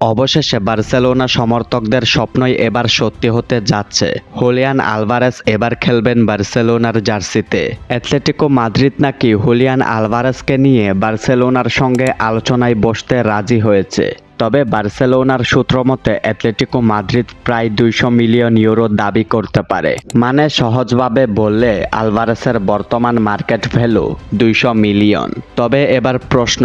অবশেষে বার্সেলোনা সমর্থকদের স্বপ্নই এবার সত্যি হতে যাচ্ছে। হুলিয়ান আলভারেস এবার খেলবেন বার্সেলোনার জার্সিতে। অ্যাথলেটিকো মাদ্রিদ নাকি হুলিয়ান আলভারেসকে নিয়ে বার্সেলোনার সঙ্গে আলোচনায় বসতে রাজি হয়েছে। তবে বার্সেলোনার সূত্রমতে অ্যাথলেটিকো মাদ্রিদ প্রায় দুইশো মিলিয়ন ইউরো দাবি করতে পারে। মানে সহজভাবে বললে, আলভারেসের বর্তমান মার্কেট ভ্যালু দুইশো মিলিয়ন। তবে এবার প্রশ্ন,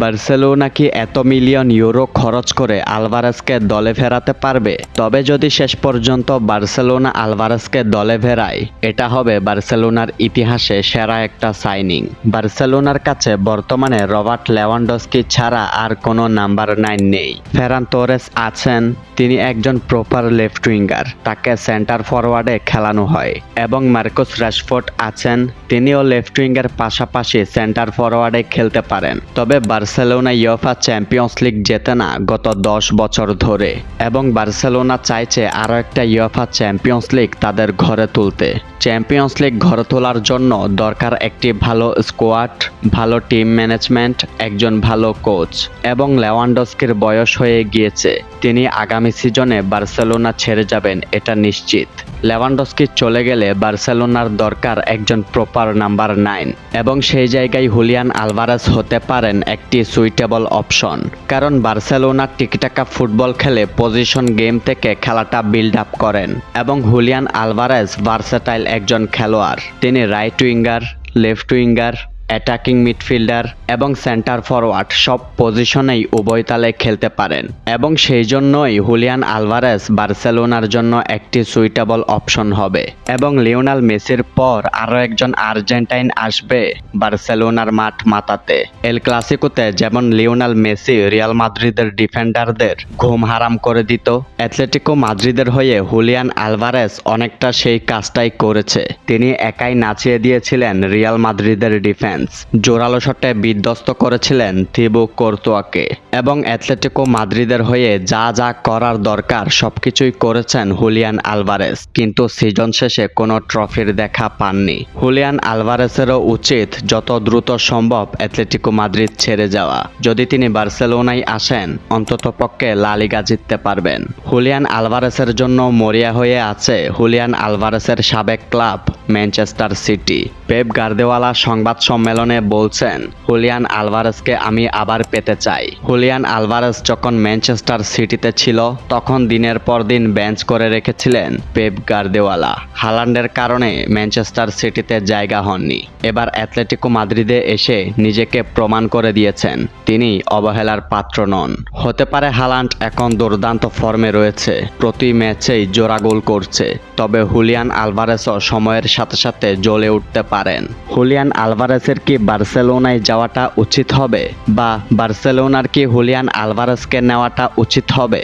বার্সেলোনা কি এত মিলিয়ন ইউরো খরচ করে আলভারেসকে দলে ফেরাতে পারবে? তবে যদি শেষ পর্যন্ত বার্সেলোনা আলভারেসকে দলে ফেরায়, এটা হবে বার্সেলোনার ইতিহাসে সেরা একটা সাইনিং। বার্সেলোনার কাছে বর্তমানে রবার্ট লেওয়ান্ডস্কি ছাড়া আর কোনো নাম্বার নাইন নেই। ফেরান তোরেস আছেন, তিনি একজন প্রপার লেফট উইঙ্গার তাকে সেন্টার ফরওয়ার্ডে খেলানো হয়। এবং মার্কোস রাশফোর্ড আছেন, তিনিও লেফট উইঙ্গের পাশাপাশি সেন্টার ফরওয়ার্ডে খেলতে পারেন। তবে বার্সেলোনা ইয়ফা চ্যাম্পিয়ন্স লিগ জেতে না গত দশ বছর ধরে। এবং বার্সেলোনা চাইছে আরও একটা ইয়ফা চ্যাম্পিয়ন্স লিগ তাদের ঘরে তুলতে। চ্যাম্পিয়ন্স লিগ ঘর তোলার জন্য দরকার একটি ভালো স্কোয়াড ভালো টিম ম্যানেজমেন্ট একজন ভালো কোচ এবং লেওয়ান্ডস্কির বয়স হয়ে গিয়েছে। তিনি আগামী সিজনে বার্সেলোনা ছেড়ে যাবেন, এটা নিশ্চিত। লেভানডস্কি চলে গেলে বার্সেলোনার দরকার একজন প্রপার নাম্বার নাইন এবং সেই জায়গায় হুলিয়ান আলভারেস হতে পারেন একটি সুইটেবল অপশন কারণ বার্সেলোনা টিকটাকা ফুটবল খেলে পজিশন গেম থেকে খেলাটা বিল্ড আপ করেন, এবং হুলিয়ান আলভারেস ভার্সেটাইল একজন খেলোয়াড়। তিনি right winger left winger attacking midfielder এবং সেন্টার ফরওয়ার্ড সব পজিশনেই উভয় তালে খেলতে পারেন। এবং সেই জন্যই হুলিয়ান আলভারেস বার্সেলোনার জন্য একটি সুইটেবল অপশন হবে। এবং লিওনাল মেসির পর আরও একজন আর্জেন্টাইন আসবে বার্সেলোনার মাঠ মাতাতে। এল ক্লাসিকোতে যেমন লিওনাল মেসি রিয়াল মাদ্রিদের ডিফেন্ডারদের ঘুম হারাম করে দিত অ্যাথলেটিকো মাদ্রিদের হয়ে হুলিয়ান আলভারেস অনেকটা সেই কাজটাই করেছে। তিনি একাই নাচিয়ে দিয়েছিলেন রিয়াল মাদ্রিদের ডিফেন্স জোরালো শটে বিধ্বস্ত করেছিলেন থিবু কোর্তোয়াকে এবং অ্যাথলেটিকো মাদ্রিদের হয়ে যা যা করার দরকার সবকিছুই করেছেন হুলিয়ান আলভারেস। কিন্তু সিজন শেষে কোনো ট্রফির দেখা পাননি। হুলিয়ান আলভারেসেরও উচিত যত দ্রুত সম্ভব অ্যাথলেটিকো মাদ্রিদ ছেড়ে যাওয়া। যদি তিনি বার্সেলোনায় আসেন অন্ততপক্ষে লা লিগা জিততে পারবেন। হুলিয়ান আলভারেসের জন্য মরিয়া হয়ে আছে হুলিয়ান আলভারেসের সাবেক club Manchester City. Pep Guardiola সংবাদ সম্মেলনে বলছেন, হুলিয়ান আলভারেসকে আমি আবার পেতে চাই। হুলিয়ান আলভারেস যখন ম্যানচেস্টার সিটিতে ছিল, তখন দিনের পর দিন বেঞ্চ করে রেখেছিলেন পেপ গার্দেওয়ালা। হালান্ডের কারণে ম্যানচেস্টার সিটিতে জায়গা হননি। এবার অ্যাথলেটিকো মাদ্রিদে এসে নিজেকে প্রমাণ করে দিয়েছেন। তিনি অবহেলার পাত্র নন। হতে পারে হালান্ড এখন দুর্দান্ত ফর্মে রয়েছে। প্রতি ম্যাচেই জোড়া গোল করছে। তবে হুলিয়ান আলভারেসও সময়ের সাথে সাথে জ্বলে উঠতে পারেন। হুলিয়ান আলভারেসের কি বার্সেলোনায় যাওয়াটা উচিত হবে? বা বার্সেলোনার কি হুলিয়ান আলভারেসকে নেওয়াটা উচিত হবে?